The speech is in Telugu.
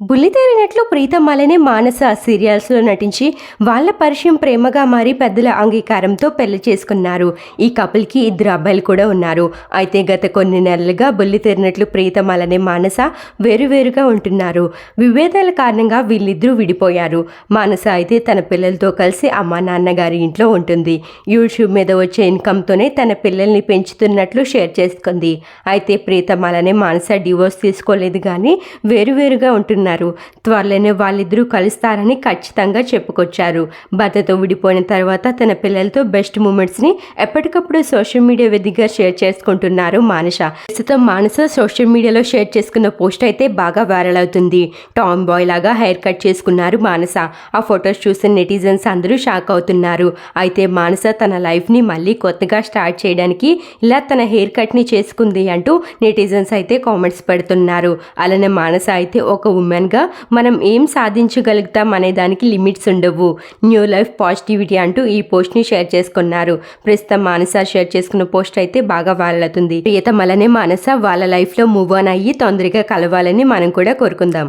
బుల్లితేరినట్లు ప్రీతం మానస సీరియల్స్లో నటించి వాళ్ళ పరిచయం ప్రేమగా మారి పెద్దల అంగీకారంతో పెళ్ళి చేసుకున్నారు. ఈ కపుల్కి ఇద్దరు అబ్బాయిలు కూడా ఉన్నారు. అయితే గత కొన్ని నెలలుగా బుల్లితేరినట్లు ప్రీతం మానస వేరువేరుగా ఉంటున్నారు. విభేదాల కారణంగా వీళ్ళిద్దరూ విడిపోయారు. మానస అయితే తన పిల్లలతో కలిసి అమ్మా నాన్నగారి ఇంట్లో ఉంటుంది. యూట్యూబ్ మీద వచ్చే ఇన్కమ్తోనే తన పిల్లల్ని పెంచుతున్నట్లు షేర్ చేసుకుంది. అయితే ప్రీతమ్ మాలనే మానస డివోర్స్ తీసుకోలేదు కానీ వేరువేరుగా ఉంటున్నారు. త్వరలోనే వాళ్ళిద్దరూ కలుస్తారని ఖచ్చితంగా చెప్పుకొచ్చారు. భర్తతో విడిపోయిన తర్వాత తన పిల్లలతో బెస్ట్ మూమెంట్స్ని ఎప్పటికప్పుడు సోషల్ మీడియా వేదికగా షేర్ చేసుకుంటున్నారు మానస ప్రస్తుతం మానస సోషల్ మీడియాలో షేర్ చేసుకున్న పోస్ట్ అయితే బాగా వైరల్ అవుతుంది. టామ్ బాయ్ లాగా హెయిర్ కట్ చేసుకున్నారు మానస. ఆ ఫొటోస్ చూసిన నెటిజన్స్ అందరూ షాక్ అవుతున్నారు. అయితే మానస తన లైఫ్ని మళ్ళీ కొత్తగా స్టార్ట్ చేయడానికి ఇలా తన హెయిర్ కట్ని చేసుకుంది అంటూ నెటిజన్స్ అయితే కామెంట్స్ పెడుతున్నారు. అలానే మానస అయితే ఒక ఉమెన్ ఉమెన్గా మనం ఏం సాధించగలుగుతాం అనే దానికి లిమిట్స్ ఉండవు. న్యూ లైఫ్ పాజిటివిటీ అంటూ ఈ పోస్ట్ని షేర్ చేసుకున్నారు. ప్రస్తుతం మానస షేర్ చేసుకున్న పోస్ట్ అయితే బాగా వైరల్ అవుతుంది. మలనే మానస వాళ్ళ లైఫ్లో మూవ్ ఆన్ అయ్యి తొందరగా కలవాలని మనం కూడా కోరుకుందాం.